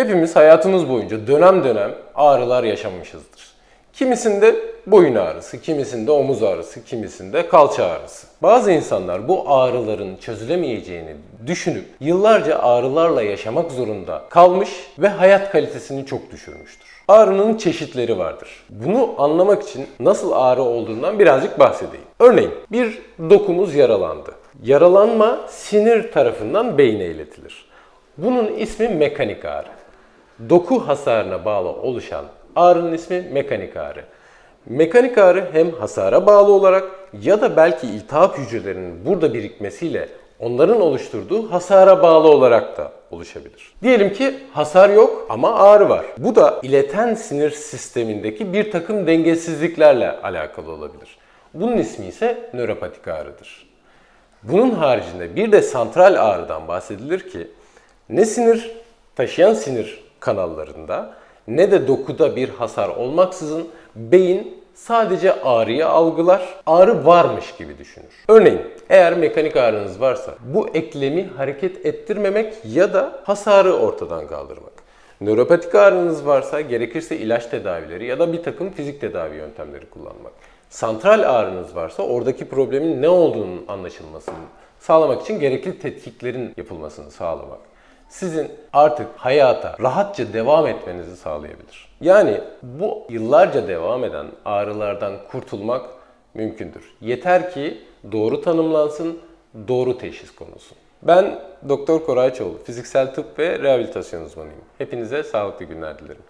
Hepimiz hayatımız boyunca dönem dönem ağrılar yaşamışızdır. Kimisinde boyun ağrısı, kimisinde omuz ağrısı, kimisinde kalça ağrısı. Bazı insanlar bu ağrıların çözülemeyeceğini düşünüp yıllarca ağrılarla yaşamak zorunda kalmış ve hayat kalitesini çok düşürmüştür. Ağrının çeşitleri vardır. Bunu anlamak için nasıl ağrı olduğundan birazcık bahsedeyim. Örneğin bir dokumuz yaralandı. Yaralanma sinir tarafından beyne iletilir. Bunun ismi mekanik ağrı. Doku hasarına bağlı oluşan ağrının ismi mekanik ağrı. Mekanik ağrı hem hasara bağlı olarak ya da belki iltihap hücrelerinin burada birikmesiyle onların oluşturduğu hasara bağlı olarak da oluşabilir. Diyelim ki hasar yok ama ağrı var. Bu da ileten sinir sistemindeki bir takım dengesizliklerle alakalı olabilir. Bunun ismi ise nöropatik ağrıdır. Bunun haricinde bir de santral ağrıdan bahsedilir ki ne sinir taşıyan sinir kanallarında ne de dokuda bir hasar olmaksızın beyin sadece ağrıyı algılar, ağrı varmış gibi düşünür. Örneğin eğer mekanik ağrınız varsa bu eklemi hareket ettirmemek ya da hasarı ortadan kaldırmak. Nöropatik ağrınız varsa gerekirse ilaç tedavileri ya da bir takım fizik tedavi yöntemleri kullanmak. Santral ağrınız varsa oradaki problemin ne olduğunun anlaşılmasını sağlamak için gerekli tetkiklerin yapılmasını sağlamak. Sizin artık hayata rahatça devam etmenizi sağlayabilir. Yani bu yıllarca devam eden ağrılardan kurtulmak mümkündür. Yeter ki doğru tanımlansın, doğru teşhis konulsun. Ben Doktor Koray Çoğlu, fiziksel tıp ve rehabilitasyon uzmanıyım. Hepinize sağlıklı günler dilerim.